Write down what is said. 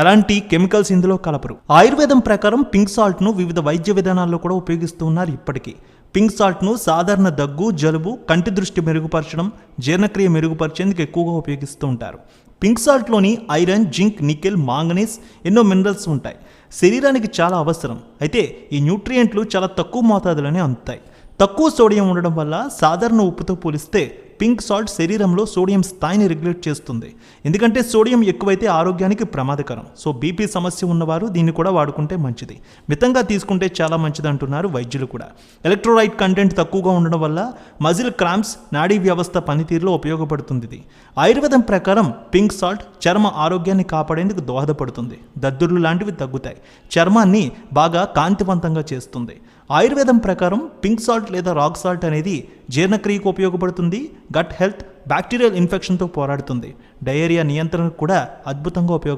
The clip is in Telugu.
ఎలాంటి కెమికల్స్ ఇందులో కలపరు. ఆయుర్వేదం ప్రకారం పింక్ సాల్ట్ను వివిధ వైద్య విధానాల్లో కూడా ఉపయోగిస్తూ ఉన్నారు ఇప్పటికీ. పింక్ సాల్ట్ను సాధారణ దగ్గు జలుబు కంటి దృష్టి మెరుగుపరచడం జీర్ణక్రియ మెరుగుపరిచేందుకు ఎక్కువగా ఉపయోగిస్తూ ఉంటారు. పింక్ సాల్ట్లోని ఐరన్ జింక్ నికెల్ మాంగనీస్ ఎన్నో మినరల్స్ ఉంటాయి. శరీరానికి చాలా అవసరం. అయితే ఈ న్యూట్రియంట్లు చాలా తక్కువ మోతాదులోనే అందుతాయి. తక్కువ సోడియం ఉండడం వల్ల సాధారణ ఉప్పుతో పోలిస్తే పింక్ సాల్ట్ శరీరంలో సోడియం స్థాయిని రెగ్యులేట్ చేస్తుంది. ఎందుకంటే సోడియం ఎక్కువైతే ఆరోగ్యానికి ప్రమాదకరం. సో బీపీ సమస్య ఉన్నవారు దీన్ని కూడా వాడుకుంటే మంచిది. మితంగా తీసుకుంటే చాలా మంచిది అంటున్నారు వైద్యులు కూడా. ఎలక్ట్రోలైట్ కంటెంట్ తక్కువగా ఉండడం వల్ల మజిల్ క్రాంప్స్ నాడీ వ్యవస్థ పనితీరులో ఉపయోగపడుతుంది ఇది ఆయుర్వేదం ప్రకారం పింక్ సాల్ట్ చర్మ ఆరోగ్యాన్ని కాపాడేందుకు దోహదపడుతుంది. దద్దుర్లు లాంటివి తగ్గుతాయి. చర్మాన్ని బాగా కాంతివంతంగా చేస్తుంది. ఆయుర్వేదం ప్రకారం పింక్ సాల్ట్ లేదా రాక్ సాల్ట్ అనేది జీర్ణక్రియకు ఉపయోగపడుతుంది. గట్ హెల్త్ బ్యాక్టీరియల్ ఇన్ఫెక్షన్తో పోరాడుతుంది. డయేరియా నియంత్రణకు కూడా అద్భుతంగా ఉపయోగ